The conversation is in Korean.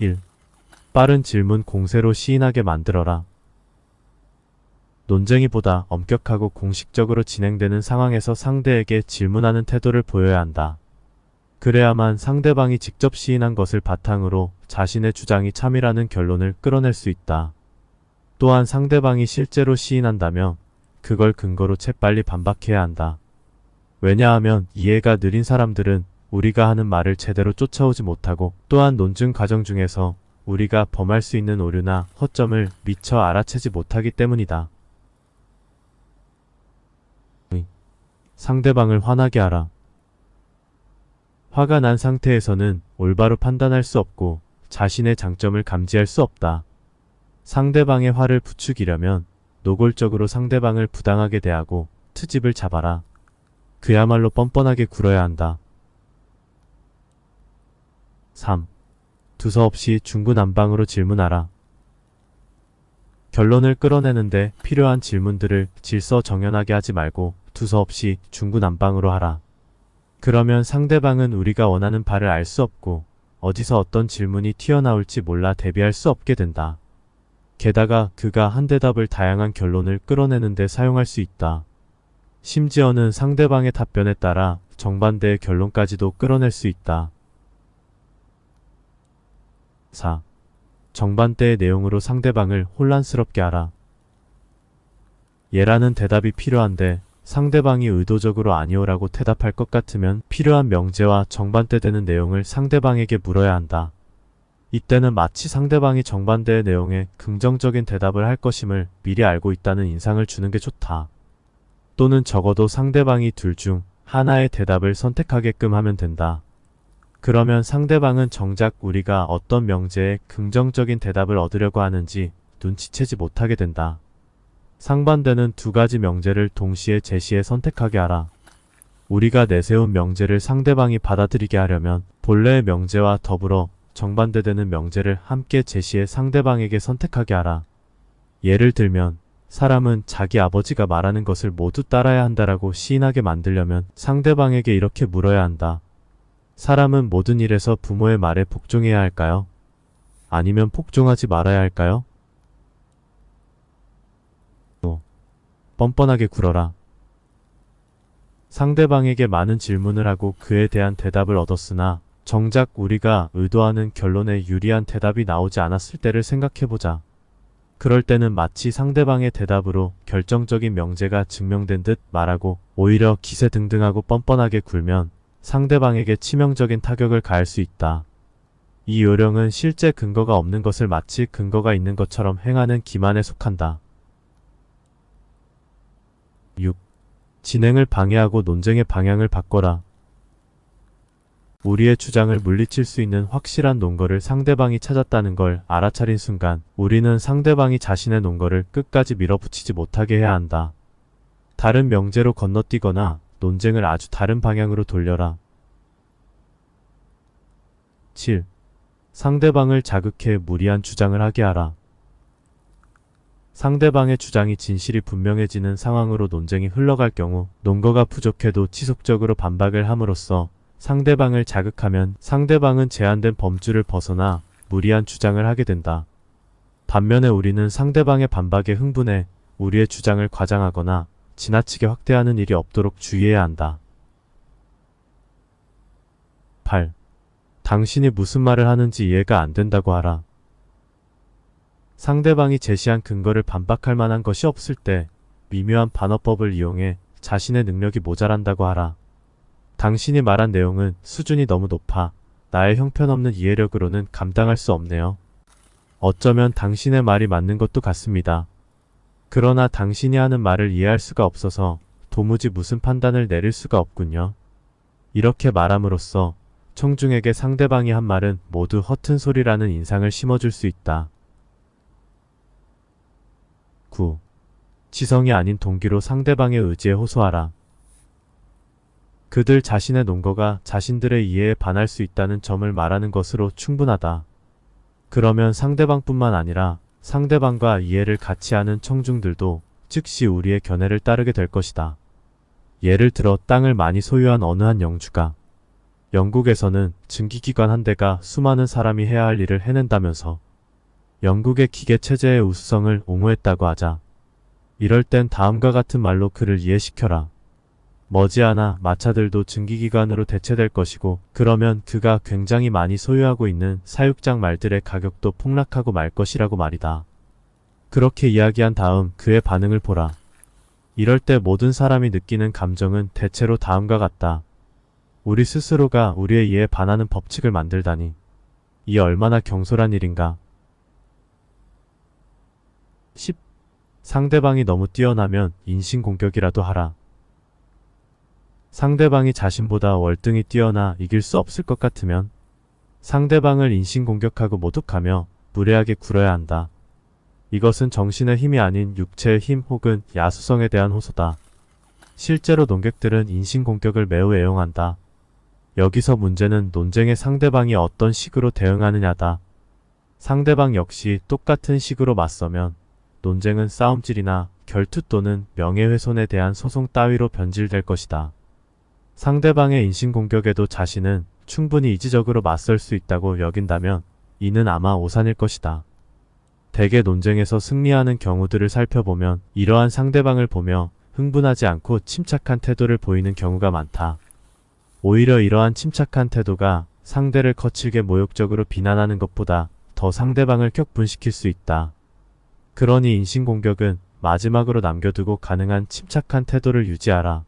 1. 빠른 질문 공세로 시인하게 만들어라. 논쟁이보다 엄격하고 공식적으로 진행되는 상황에서 상대에게 질문하는 태도를 보여야 한다. 그래야만 상대방이 직접 시인한 것을 바탕으로 자신의 주장이 참이라는 결론을 끌어낼 수 있다. 또한 상대방이 실제로 시인한다면 그걸 근거로 재빨리 반박해야 한다. 왜냐하면 이해가 느린 사람들은 우리가 하는 말을 제대로 쫓아오지 못하고 또한 논증 과정 중에서 우리가 범할 수 있는 오류나 허점을 미처 알아채지 못하기 때문이다. 의. 상대방을 화나게 하라. 화가 난 상태에서는 올바로 판단할 수 없고 자신의 장점을 감지할 수 없다. 상대방의 화를 부추기려면 노골적으로 상대방을 부당하게 대하고 트집을 잡아라. 그야말로 뻔뻔하게 굴어야 한다. 3. 두서없이 중구난방으로 질문하라. 결론을 끌어내는데 필요한 질문들을 질서 정연하게 하지 말고 두서없이 중구난방으로 하라. 그러면 상대방은 우리가 원하는 바를 알 수 없고 어디서 어떤 질문이 튀어나올지 몰라 대비할 수 없게 된다. 게다가 그가 한 대답을 다양한 결론을 끌어내는데 사용할 수 있다. 심지어는 상대방의 답변에 따라 정반대의 결론까지도 끌어낼 수 있다. 4. 정반대의 내용으로 상대방을 혼란스럽게 하라. 예라는 대답이 필요한데 상대방이 의도적으로 아니오라고 대답할 것 같으면 필요한 명제와 정반대되는 내용을 상대방에게 물어야 한다. 이때는 마치 상대방이 정반대의 내용에 긍정적인 대답을 할 것임을 미리 알고 있다는 인상을 주는 게 좋다. 또는 적어도 상대방이 둘 중 하나의 대답을 선택하게끔 하면 된다. 그러면 상대방은 정작 우리가 어떤 명제에 긍정적인 대답을 얻으려고 하는지 눈치채지 못하게 된다. 상반되는 두 가지 명제를 동시에 제시해 선택하게 하라. 우리가 내세운 명제를 상대방이 받아들이게 하려면 본래의 명제와 더불어 정반대되는 명제를 함께 제시해 상대방에게 선택하게 하라. 예를 들면 사람은 자기 아버지가 말하는 것을 모두 따라야 한다라고 시인하게 만들려면 상대방에게 이렇게 물어야 한다. 사람은 모든 일에서 부모의 말에 복종해야 할까요? 아니면 복종하지 말아야 할까요? 너, 뻔뻔하게 굴어라. 상대방에게 많은 질문을 하고 그에 대한 대답을 얻었으나 정작 우리가 의도하는 결론에 유리한 대답이 나오지 않았을 때를 생각해보자. 그럴 때는 마치 상대방의 대답으로 결정적인 명제가 증명된 듯 말하고 오히려 기세 등등하고 뻔뻔하게 굴면 상대방에게 치명적인 타격을 가할 수 있다. 이 요령은 실제 근거가 없는 것을 마치 근거가 있는 것처럼 행하는 기만에 속한다. 6. 진행을 방해하고 논쟁의 방향을 바꿔라. 우리의 주장을 물리칠 수 있는 확실한 논거를 상대방이 찾았다는 걸 알아차린 순간 우리는 상대방이 자신의 논거를 끝까지 밀어붙이지 못하게 해야 한다. 다른 명제로 건너뛰거나 논쟁을 아주 다른 방향으로 돌려라. 7. 상대방을 자극해 무리한 주장을 하게 하라. 상대방의 주장이 진실이 분명해지는 상황으로 논쟁이 흘러갈 경우 논거가 부족해도 지속적으로 반박을 함으로써 상대방을 자극하면 상대방은 제한된 범주를 벗어나 무리한 주장을 하게 된다. 반면에 우리는 상대방의 반박에 흥분해 우리의 주장을 과장하거나 지나치게 확대하는 일이 없도록 주의해야 한다. 8. 당신이 무슨 말을 하는지 이해가 안 된다고 하라. 상대방이 제시한 근거를 반박할 만한 것이 없을 때 미묘한 반어법을 이용해 자신의 능력이 모자란다고 하라. 당신이 말한 내용은 수준이 너무 높아 나의 형편없는 이해력으로는 감당할 수 없네요. 어쩌면 당신의 말이 맞는 것도 같습니다. 그러나 당신이 하는 말을 이해할 수가 없어서 도무지 무슨 판단을 내릴 수가 없군요. 이렇게 말함으로써 청중에게 상대방이 한 말은 모두 허튼 소리라는 인상을 심어줄 수 있다. 9. 지성이 아닌 동기로 상대방의 의지에 호소하라. 그들 자신의 논거가 자신들의 이해에 반할 수 있다는 점을 말하는 것으로 충분하다. 그러면 상대방뿐만 아니라 상대방과 이해를 같이 하는 청중들도 즉시 우리의 견해를 따르게 될 것이다. 예를 들어 땅을 많이 소유한 어느 한 영주가 영국에서는 증기기관 한 대가 수많은 사람이 해야 할 일을 해낸다면서 영국의 기계 체제의 우수성을 옹호했다고 하자 이럴 땐 다음과 같은 말로 그를 이해시켜라. 머지않아 마차들도 증기기관으로 대체될 것이고 그러면 그가 굉장히 많이 소유하고 있는 사육장 말들의 가격도 폭락하고 말 것이라고 말이다. 그렇게 이야기한 다음 그의 반응을 보라. 이럴 때 모든 사람이 느끼는 감정은 대체로 다음과 같다. 우리 스스로가 우리의 이에 반하는 법칙을 만들다니. 이 얼마나 경솔한 일인가. 10. 상대방이 너무 뛰어나면 인신공격이라도 하라. 상대방이 자신보다 월등히 뛰어나 이길 수 없을 것 같으면 상대방을 인신공격하고 모독하며 무례하게 굴어야 한다. 이것은 정신의 힘이 아닌 육체의 힘 혹은 야수성에 대한 호소다. 실제로 논객들은 인신공격을 매우 애용한다. 여기서 문제는 논쟁의 상대방이 어떤 식으로 대응하느냐다. 상대방 역시 똑같은 식으로 맞서면 논쟁은 싸움질이나 결투 또는 명예훼손에 대한 소송 따위로 변질될 것이다. 상대방의 인신공격에도 자신은 충분히 이지적으로 맞설 수 있다고 여긴다면 이는 아마 오산일 것이다. 대개 논쟁에서 승리하는 경우들을 살펴보면 이러한 상대방을 보며 흥분하지 않고 침착한 태도를 보이는 경우가 많다. 오히려 이러한 침착한 태도가 상대를 거칠게 모욕적으로 비난하는 것보다 더 상대방을 격분시킬 수 있다. 그러니 인신공격은 마지막으로 남겨두고 가능한 침착한 태도를 유지하라.